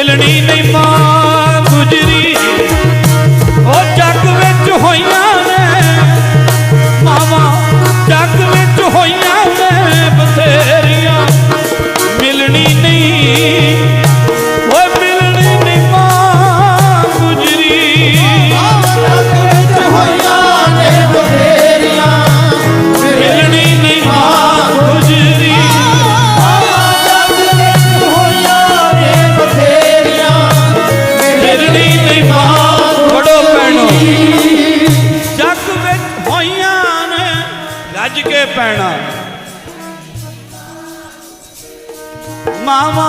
વેલણી નહીં માં ਰੱਜ ਕੇ ਪੈਣਾ। ਮਾਵਾ